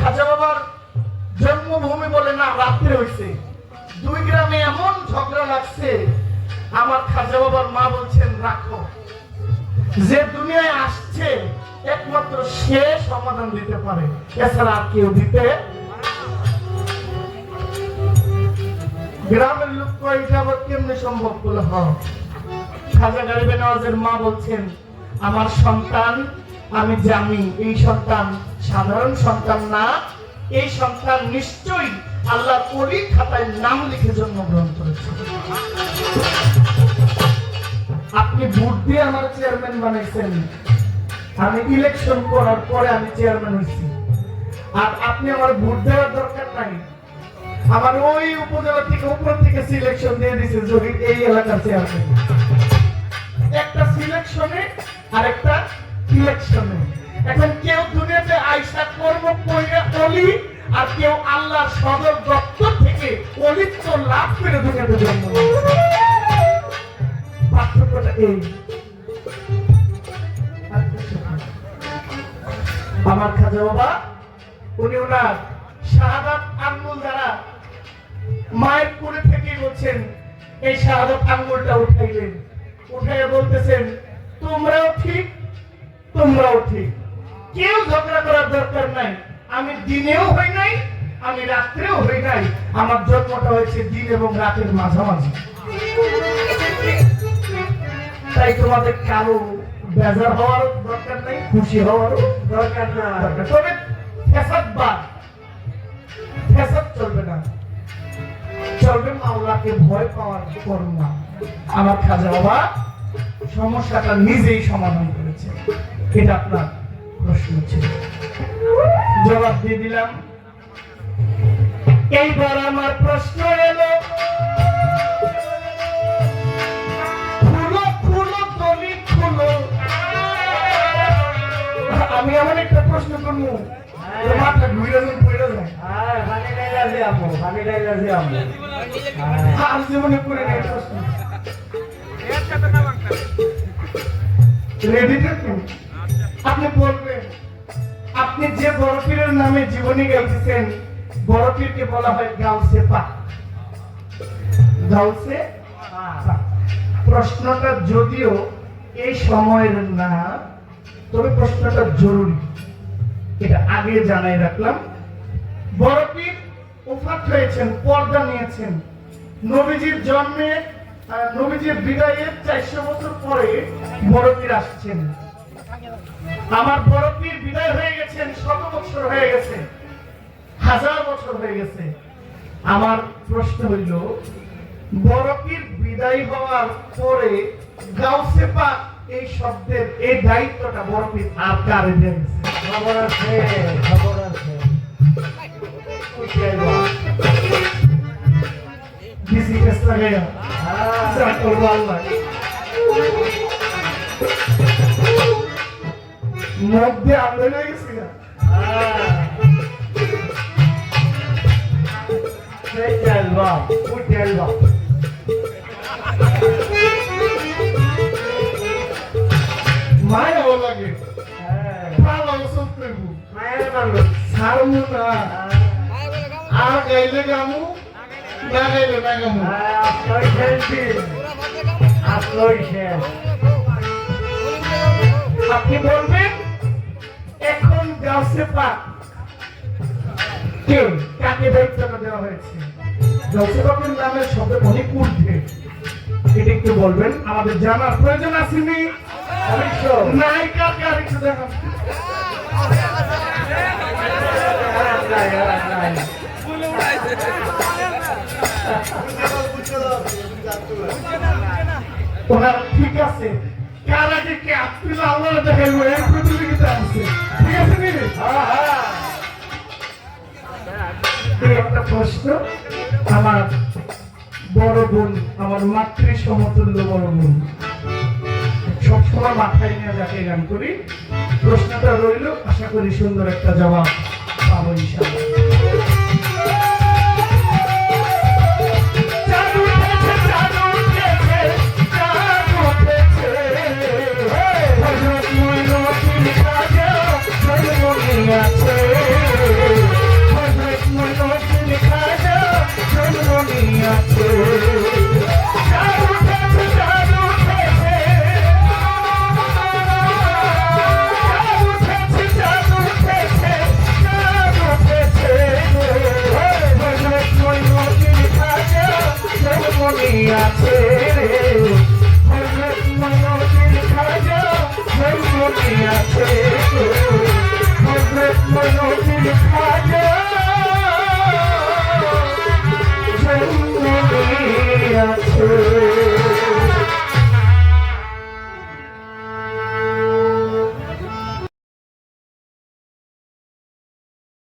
খাজা বাবার জন্মভূমি বলে না রাত্রে হয়েছে দুই গ্রামে এমন ঝগড়া লাগছে, আমার খাজা বাবার মা বলছেন, রাখো। যে দুনিয়ায় আসছে, একমাত্র সে সমাধান দিতে পারে। এছাড়া আর কেউ দিতে গ্রামের লোক এটা আবার কেমনে সম্ভব বলে হ খাজা গারিবে নওয়াজের মা বলছেন, আমার সন্তান, আমি জানি, এই সন্তান সাধারণ সন্তান না, এই সন্তান নিশ্চয়ই আল্লাহর অলি খাতায় নাম লিখে জন্মগ্রহণ করেছে। আপনি ভোট দিয়ে আমার চেয়ারম্যান বানাইছেন। আমি ইলেকশন করার পরে আমি চেয়ারম্যান হয়েছি। আর আপনি আমার ভোট দেওয়ার দরকার নাই। আমার ওই উপজেলা থেকে উপর থেকে সিলেকশন দিয়ে দিছে যদি এই এলাকার চেয়ারম্যান। আমার খাজা বাবা, উনি ওনার শাহাদাত আঙ্গুল দ্বারা মায়ের কোলে থেকে বলছেন, এই শাহাদাত আঙ্গুলটা উঠাইলেন। উঠাইয়া বলতেছেন, তোমরাও ঠিক তোমরাও ঠিক। কেউ ঝগড়া করার দরকার নাই। আমি দিনেও হই নাই আমি রাত্রেও হই নাই আমার জন্মটা হয়েছে দিন এবং রাতের মাঝামাঝি। তাই তোমাদের কারও বেজার হওয়ার দরকার নেই খুশি হওয়ার দরকার না তবে ফেসাদ বাদ ফেসাদ চলবে না। চলবে মাওলাকে ভয় পাওয়ার করোনা আমার খাজা বাবা সমস্যাটা নিজেই সমাধান করেছে। এটা আপনার প্রশ্ন ছিল। জবাব দিয়ে দিলাম। এইবার আমার প্রশ্ন এলো খুলো খুলো তলি খুলো আমি এমন একটা প্রশ্ন করব মাথা ঘুরে যখন পড়ে যায়। আর জীবনে করে নেই প্রশ্ন। রেডি থাকুন আপনি বলবেন আপনি যে বড় পীরের নামে জীবনী গাইতেছেন বড় বলা হয় গাউসে পা। গাউসে প্রশ্নটা যদিও এই সময়ের না, তবে প্রশ্নটা জরুরি। এটা আগে জানাই রাখলাম। বড় পীর উফাত হয়েছেন, পর্দা নিয়েছেন। নবীজির জন্মে নবীজির বিদায়ের চারশো বছর পরে বড় আসছেন। আমার বড় পীর বিদায় হয়ে গেছেন, শত বছর হয়ে গেছে। হাজার বছর হয়ে গেছে আমার প্রশ্ন হইল বড় পীর বিদায় হওয়ার পরে গাউসে পাক এই শব্দের এই দায়িত্বটা বড় পীর আর কারে দিয়েছে খবর আছে খবর আছে किसी के सगे মধ্যে আন্দোলন হয়ে গেছিল মায়া ও লাগে ভালো সত্যি ছাড়মু না আর গাইলে গামু না গাইলে না এখন গাছে পাক। কে কাকে দায়িত্বটা দেওয়া হয়েছে? পাকের নামের শব্দ অনেক ঊর্ধ্বে। এটা একটু বলবেন আমাদের জানার প্রয়োজন আসেনি আরেকটু দেখান। ওনার ঠিক আছে। কার আগে কে আপনি আল্লাহ দেখাইবো এই প্রতিযোগিতা আছে। ঠিক আছে নি? এই একটা প্রশ্ন। আমার বড় বোন, আমার মাতৃ সমতুল্য বড় বোন। সবসময় মাথায় নিয়ে যাকে গান করি। প্রশ্নটা রইল, আশা করি সুন্দর একটা জবাব পাবো ইনশাআল্লাহ। Yeah.